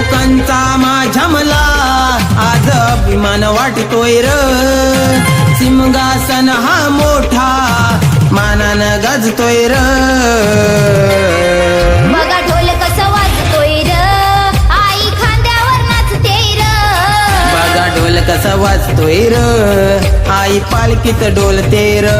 लोकांचा माझ्या मला आज अभिमान वाटतोय र. सिंहासन हा मोठा मानानं गजतोय र. बघा ढोल कसं वाजतोय र? आई खांद्यावर नाचते र. बघा ढोल कसा वाजतोय र? आई पालखीत डोलते र.